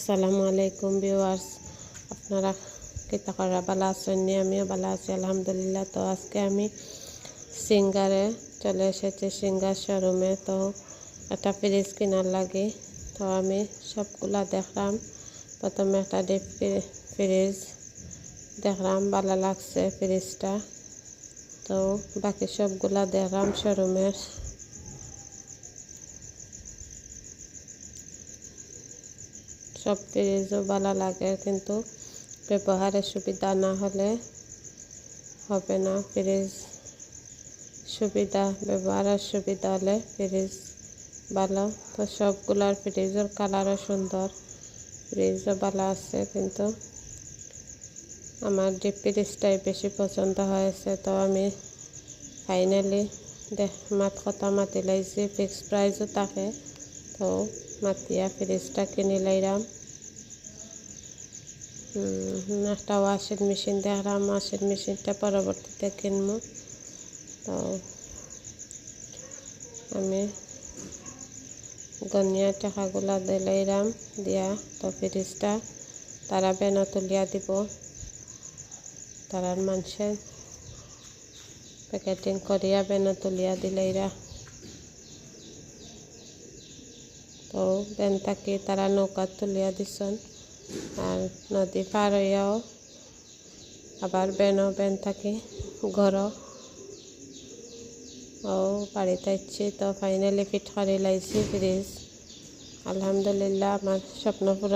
আসসালামু আলাইকুম ভিউয়ার্স। আপনারা কিতা করা ভালো আছেন? নি? আমিও ভালো আছি, আলহামদুলিল্লাহ। তো আজকে আমি সিঙ্গারে চলে এসেছি, সিঙ্গার শোরুমে তো একটা ফ্রিজ কেনার লাগে। তো আমি সবগুলা দেখলাম। প্রথমে একটা ডিপ ফ্রিজ দেখলাম, ভালো লাগছে ফ্রিজটা তো বাকি সবগুলা দেখলাম শোরুমের সব ফ্রিজও ভালো লাগে, কিন্তু ব্যবহারের সুবিধা না হলে হবে না। ফ্রিজ সুবিধা, ব্যবহারের সুবিধা হলে ফ্রিজ ভালো। তো সবগুলার ফ্রিজের কালারও সুন্দর, ফ্রিজও ভালো আছে, কিন্তু আমার ডিপ ফ্রিজটাই বেশি পছন্দ হয়েছে। তো আমি ফাইনালি দেখ মাত কথা মাতি লাইছি ফিক্স প্রাইজও থাকে তো মাতিয়া ফ্রিজটা কিনে লাইলাম একটা ওয়াশিং মেশিন দেখলাম, ওয়াশিং মেশিনটা পরবর্তীতে কিনবো। তো আমি গনিয়া টাকাগুলা দিলাইলাম, দিয়া তো ফ্রিজটা তারা বেন তুলিয়া দিব। তারার মানুষে প্যাকেটিং করিয়া বেন তুলিয়া দিলাইরা। তো বেন থাকি তারা নৌকা তুলিয়া দিছন। আর নদী পার হইয়াও আবার বেনও বেন থাকে ঘর ও বাড়িতে ইচ্ছি তো ফাইনালি ফিট করে লাইছি ফ্রিজ আলহামদুলিল্লাহ, আমার স্বপ্ন পুরো